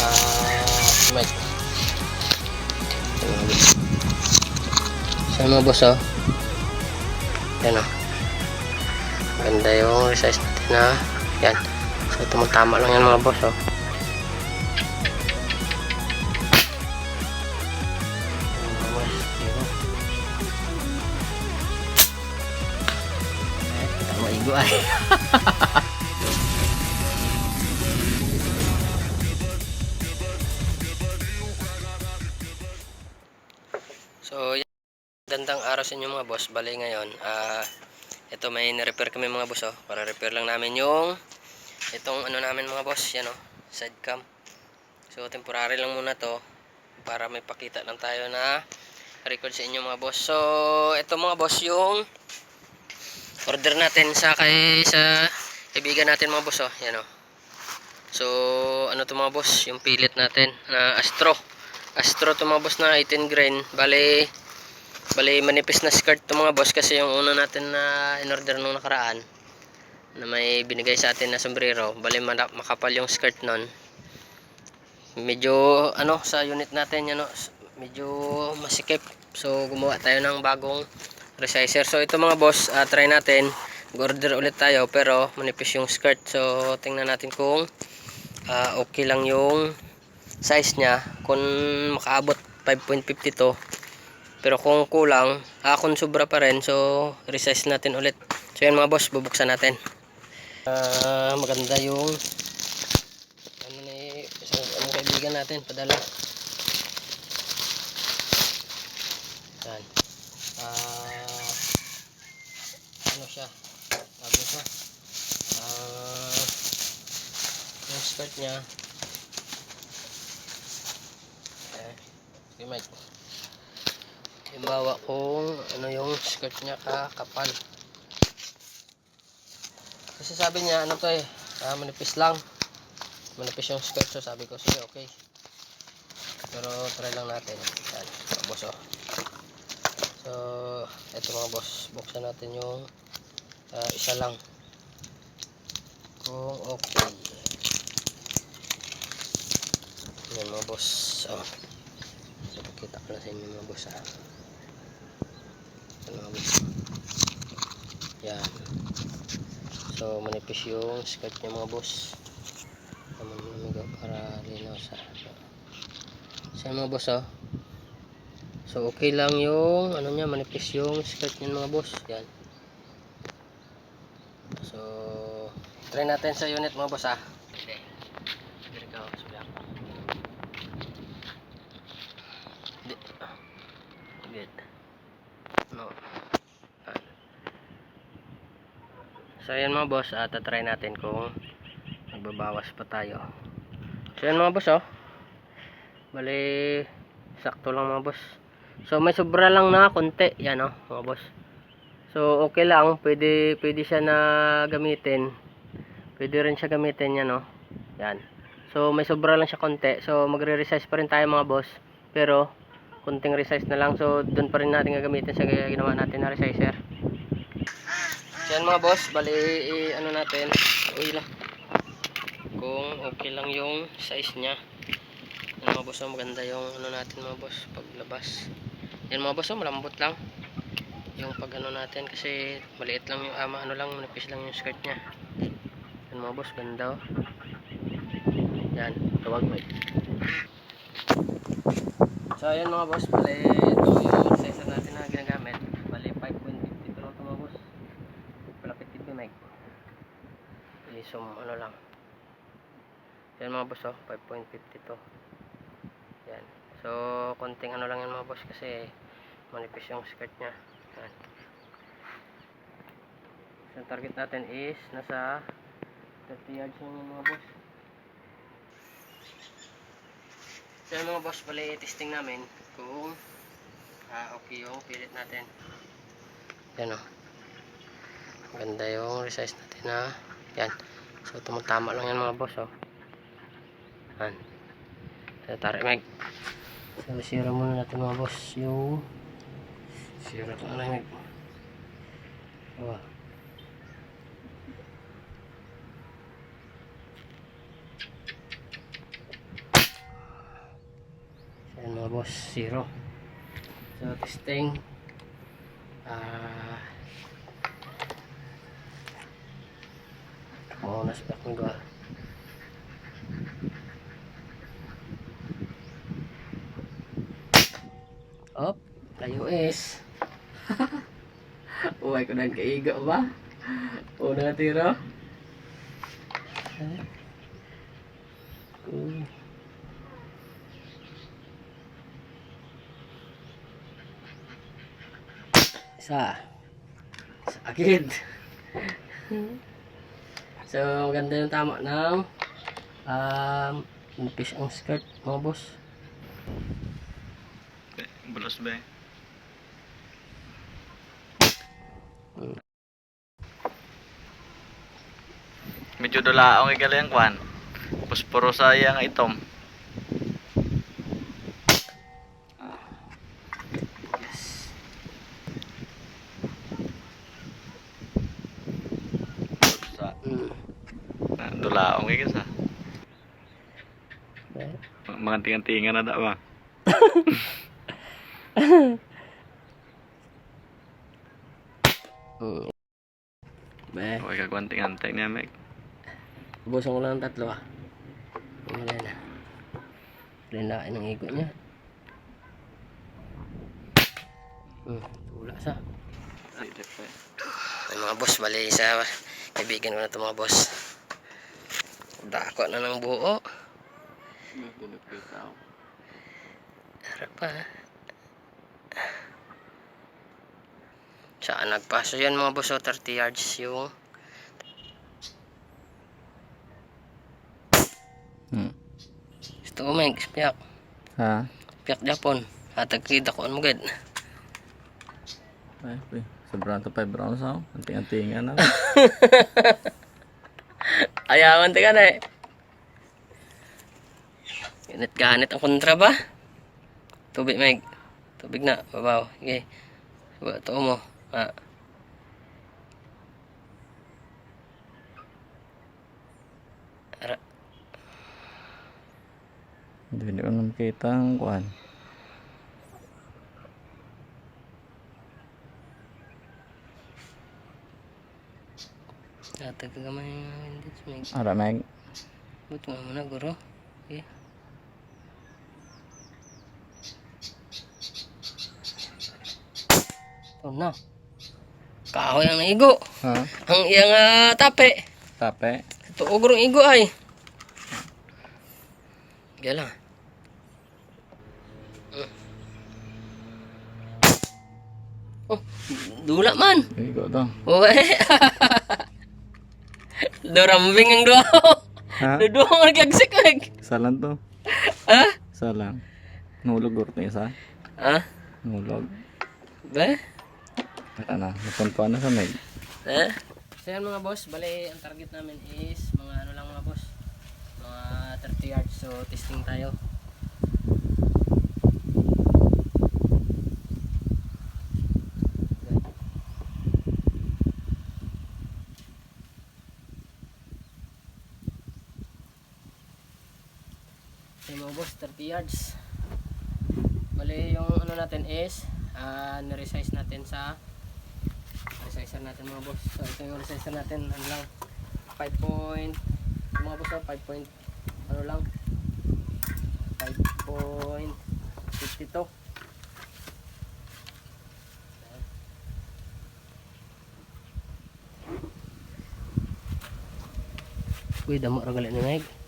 Ah, mic. So mga boss oh. Yan oh. Ganda yung resize natin na. Yan. So tumutama lang yan mga boss oh. Kita maigo ay. araw sa inyo mga boss. Bali ngayon, ah ito may na-repair kami mga boss oh. Para repair lang namin yung itong ano namin mga boss, yan oh, side cam. So, temporary lang muna to para may pakita lang tayo na record sa inyo mga boss. So, ito mga boss yung order natin sa kay sa kaibigan natin mga boss oh. Yan oh. So, ano to mga boss? Yung pilit natin na Astro. Astro to mga boss na 18 grain. Bale, bale manipis na skirt to mga boss kasi yung una natin na in-order nung nakaraan na may binigay sa atin na sombrero. Mana- makapal yung skirt nun. Medyo ano sa unit natin yan no, medyo masikip. So gumawa tayo ng bagong resizer. So ito mga boss, ah, try natin. Order ulit tayo pero manipis yung skirt. So tingnan natin kung ah, okay lang yung size niya kung makaabot 5.50 to pero kung kulang ah kung sobra pa rin so resize natin ulit. So yan mga boss bubuksan natin. Ah, maganda yung ano ni isang anong kaibigan natin padala. Yan. Ah ano siya? Sabi siya. Ah yung skirt niya. Eh okay Mike Halimbawa kung ano yung skirt niya kakapal. Kasi sabi niya ano to eh, ah, manipis lang. Manipis yung skirt so sabi ko sige okay. Pero try lang natin. Yan, boss oh. So, eto mga boss, buksan natin yung ah, isa lang. Kung okay. Yan mga boss. Oh. So, pakita ko na sa inyo mga boss ah. Boss. Yan. So, manipis yung skirt niya mga boss. Naman namigo para linaw sa mga boss oh. So, okay lang yung ano niya, manipis yung skirt niya mga boss. Yan. So, try natin sa unit mga boss ah. So ayan mga boss, at try natin kung magbabawas pa tayo. So ayan mga boss oh. Bali sakto lang mga boss. So may sobra lang na konti, yan oh, mga boss. So okay lang, pwede pwede siya na gamitin. Pwede rin siya gamitin yan oh. Yan. So may sobra lang siya konti. So magre-resize pa rin tayo mga boss. Pero kunting resize na lang. So doon pa rin natin gagamitin sa ginawa natin na resizer. Yan mga boss, bali i- ano natin, uy lang. Kung okay lang yung size niya. Yan mga boss, oh, maganda yung ano natin mga boss, paglabas. Yan mga boss, oh, malambot lang. Yung pag ano natin kasi maliit lang yung ama, ano lang, manipis lang yung skirt niya. Yan mga boss, ganda oh. Yan, tawag mo eh. So ayan mga boss, bali ito yung size na ginagamit. Bali 5.52 lang ito mga boss. Malapit dito mic. I-zoom ano lang. Yan mga boss oh, 5.52. Yan. So konting ano lang yan mga boss kasi manipis yung skirt niya. Yan. So target natin is nasa 30 yards lang mga boss. So mga boss, pala testing namin kung ah, okay yung pilit natin. Yan o. Ganda yung resize natin na. Yan. So tumutama lang yan mga boss o. Yan. So tarik meg. So sira muna natin mga boss yung sira ito na meg. Oh. boss zero so testing ah mau na sa akong dua op layo is Uy, ko nang kaiga ba? Una tiro. Uh. Isa. Sakit. So, maganda yung tama ng um, nipis ang skirt, mga boss. Bulos ba eh? Medyo dulaong igaling kwan. Pusporo sa iyang itom. Sa Igis ha. Eh, Mga tingan-tingan na da ba? Mm. Be, Huwag ka kwanting-antay niya, Meg. Ubusan ko lang ng tatlo ah. Wala na. Linain ng igo niya. Hmm, wala sa. Eh. Ay, mga boss, bali sa kaibigan ko na ito mga boss. Dako na ng buo. Harap pa. Saan nagpaso yan mga boss? O 30 yards yung Hmm. gusto ko may piyak. Ha? Piyak Japon. Hatag kita ko mo gad. Ay. Sobrang to 5 rounds ako. Anting-antingan na. Ayawan ka na eh. Ganit ganit ang kontra ba? Tubig, Meg. Tubig na, babaw. Sige. Ba, ito mo. Ah. Ara. Hindi ko nakita ang kwan. Hatag ka gamay ng windage, Meg. Ara, Meg. Buto nga muna, guro. Okay. Ito na. Kahoy ang naigo. Ha? Ang iyang ah, tape. Tape. Ito ogrong igo ay. Gala. Mm. Oh, dula man. Igo to. Uwe. Durambing ang duwa. Ha? Duduwa ang naglagsik. Salan to. Ha? Salang. Nulog urto isa. Ha? Nulog. Ba? Ito na. Napuntuan na sa Meg. Eh? So yan mga boss, bali ang target namin is mga ano lang mga boss. Mga 30 yards. So testing tayo. So mga boss, 30 yards. Bali yung ano natin is ah niresize natin sa resizer natin mga boss. So ito yung resizer natin ano lang 5 point mga boss ah, 5 point ano lang 5.52 Uy, damo ra gali ni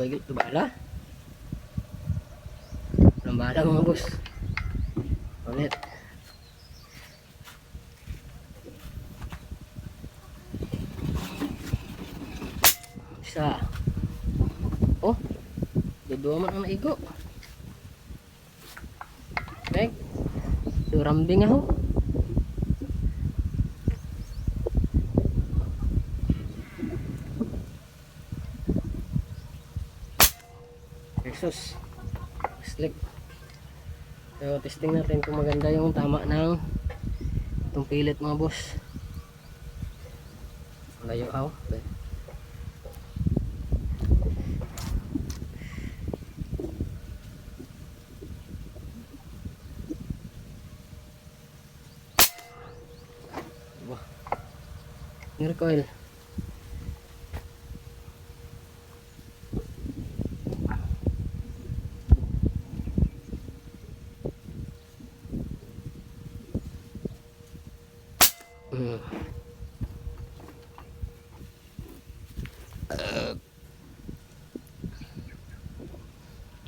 Huwag ito bala. Lambada mga boss. Ulit. Isa. Oh. Dudua man ang naigo. Meg. Durambing ako. Jesus. Slick. So, testing natin kung maganda yung tama ng itong pilit mga boss. Layo aw. Wah. Ngerkoil. Hmm.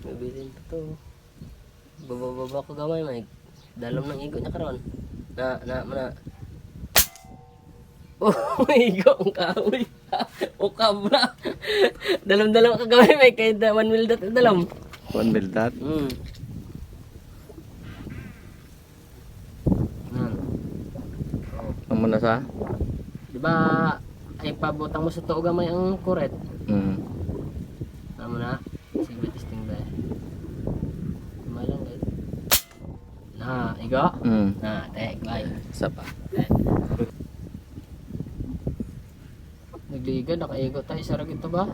Nabilin pa to. Bababa ko gamay, Mike. Dalam ng igo niya karon. Na, na, na. Oh, may igo ang kahoy. o kabra. dalam-dalam ka gamay, Mike. Kaya one mil dat dalam. One mil that. Hmm. Ang muna sa? Di ba, ay pabutang mo sa tuo gamay ang kuret. Mm. Tama na. Sige, testing ba? Kumalang guys. Na, igo. Mm. Na, tek, bye. Isa pa. Nagliga, nakaigo tayo. Sarap ito ba?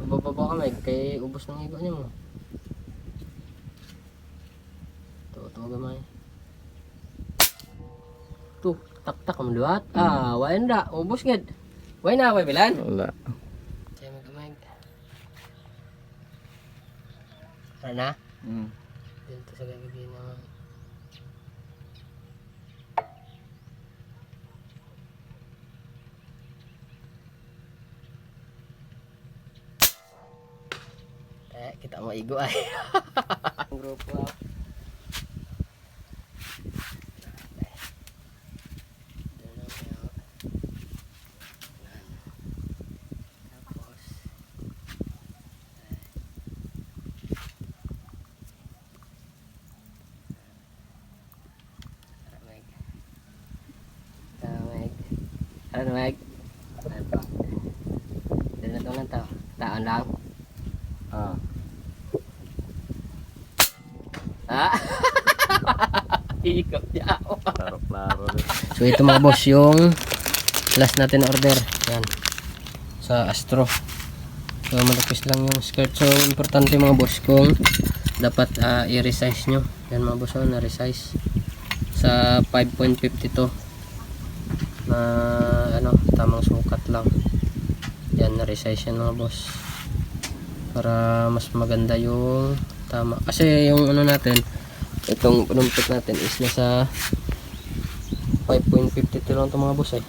Mabababa ka, Mike. Kay ubos ng igo niya mo. Ito gamay. Ito, tak-tak ang luwat. Ah, wain na. Ubos ngad. Wain na, way bilan. Wala. Kaya mo gamay. Tara na. Mm. Dito sa gagabi naman. Eh, kita mo igo ay. Grupo up. Tapos, Tara, Meg. Tara, Meg. Ano, Meg? Ano to? Doon na to lang to. Taon lang. Ah. Ah! Ikot niya ako. Klaro-klaro. So ito mga boss yung last natin na order. Yan. Sa Astro. So malapis lang yung skirt. So importante mga boss kung dapat ah, i-resize nyo. Yan mga boss oh, na-resize. Sa 5.52 na ano, tamang sukat lang. Yan na-resize yan mga boss. Para mas maganda yung tama. Kasi yung ano natin, itong panumpit natin is nasa 5.52 lang ito mga boss eh.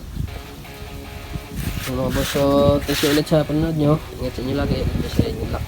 So, mga boss, so thank you ulit sa panonood nyo. Ingat sa inyo lagi. Ingat sa inyo lang.